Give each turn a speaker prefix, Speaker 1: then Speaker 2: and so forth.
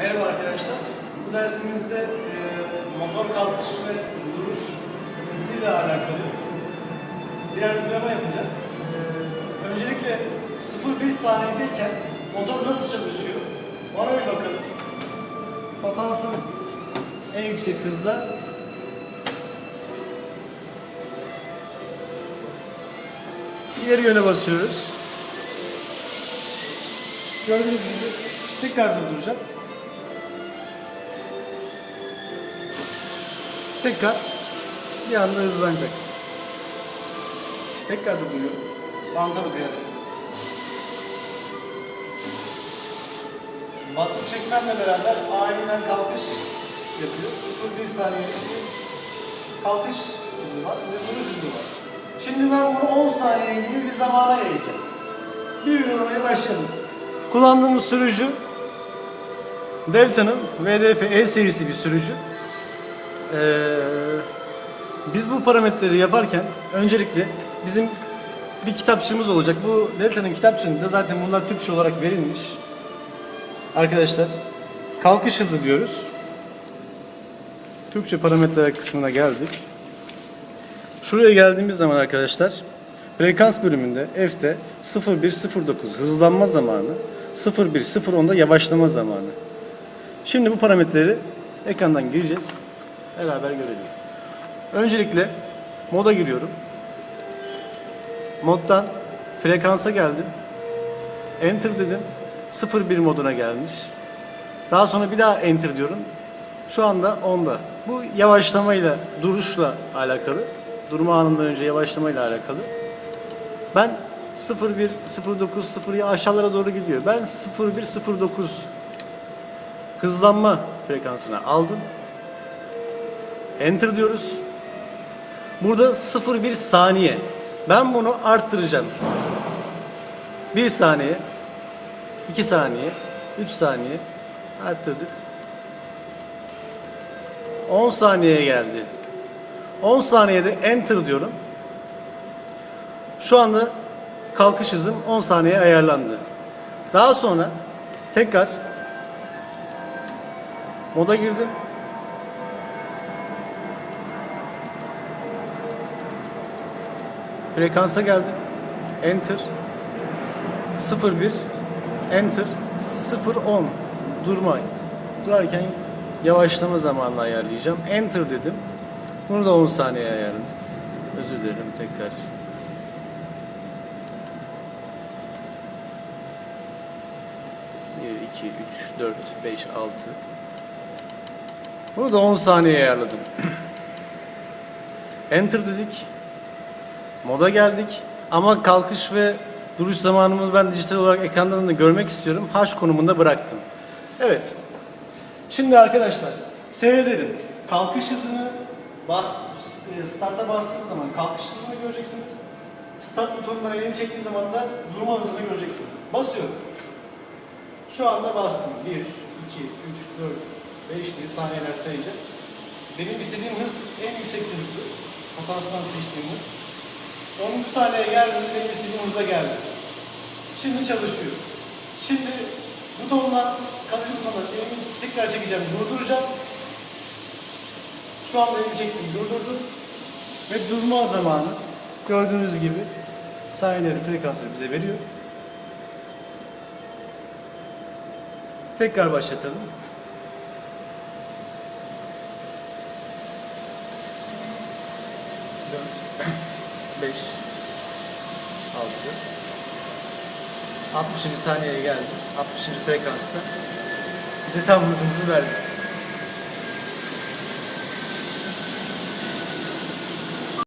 Speaker 1: Merhaba arkadaşlar. Bu dersimizde e, motor kalkış ve duruş hızıyla alakalı birer uygulama yapacağız. E, öncelikle 0-1 saniyedeyken motor nasıl çalışıyor? Ona bir bakalım. Potansiyel en yüksek hızda ileri yöne basıyoruz. Gördüğünüz gibi tekrar durduracağım. Tekrar bir anda hızlanacak. Tekrar durduruyorum. Banta bakarsınız. Basıp çekmemle beraber aniden kalkış yapıyor. 0-1 saniye kalkış hızı var ve duruş hızı var. Şimdi ben bunu 10 saniye gibi bir zamana yayacağım. Bir uygulamaya başladım. Kullandığımız sürücü Delta'nın VDF E serisi bir sürücü. Ee, biz bu parametreleri yaparken öncelikle bizim bir kitapçığımız olacak. Bu Delta'nın kitapçığında zaten bunlar Türkçe olarak verilmiş. Arkadaşlar kalkış hızı diyoruz. Türkçe parametreler kısmına geldik. Şuraya geldiğimiz zaman arkadaşlar frekans bölümünde F'te 0109 hızlanma zamanı 0110'da yavaşlama zamanı. Şimdi bu parametreleri ekrandan gireceğiz. Beraber görelim. Öncelikle moda giriyorum. Moddan frekansa geldim. Enter dedim. 01 moduna gelmiş. Daha sonra bir daha enter diyorum. Şu anda 10'da. Bu yavaşlamayla, duruşla alakalı. Durma anından önce yavaşlamayla alakalı. Ben 01, 09, 0'ya aşağılara doğru gidiyor. Ben 01, 09 hızlanma frekansına aldım. Enter diyoruz. Burada 0,1 saniye. Ben bunu arttıracağım. 1 saniye, 2 saniye, 3 saniye arttırdık. 10 saniyeye geldi. 10 saniyede enter diyorum. Şu anda kalkış hızım 10 saniye ayarlandı. Daha sonra tekrar moda girdim. Frekansa geldim. Enter. 01 Enter. 010 durma. Durarken yavaşlama zamanını ayarlayacağım. Enter dedim. Bunu da 10 saniye ayarladık. Özür dilerim tekrar. Bir, iki, üç, dört, beş, altı. Bunu da 10 saniye ayarladım. Enter dedik. Moda geldik. Ama kalkış ve duruş zamanımı ben dijital olarak ekrandan da görmek istiyorum. H konumunda bıraktım. Evet. Şimdi arkadaşlar seyredelim. Kalkış hızını bas, e, starta bastığım zaman kalkış hızını göreceksiniz. Start butonundan elimi çektiğim zaman da durma hızını göreceksiniz. Basıyorum. Şu anda bastım. 1, 2, 3, 4, 5 diye saniyeler sayacak. Benim istediğim hız en yüksek hızdı. Potansiyel seçtiğim hız. 10. saniye geldiğinde benim hıza geldi. Şimdi çalışıyor. Şimdi butondan, kalıcı butondan elimi tekrar çekeceğim, durduracağım. Şu anda elimi çektim, durdurdum. Ve durma zamanı gördüğünüz gibi saniyeleri, frekansları bize veriyor. Tekrar başlatalım. Dört, beş, altı, 60. saniyeye geldi. 60. frekansta. Bize tam hızımızı verdi.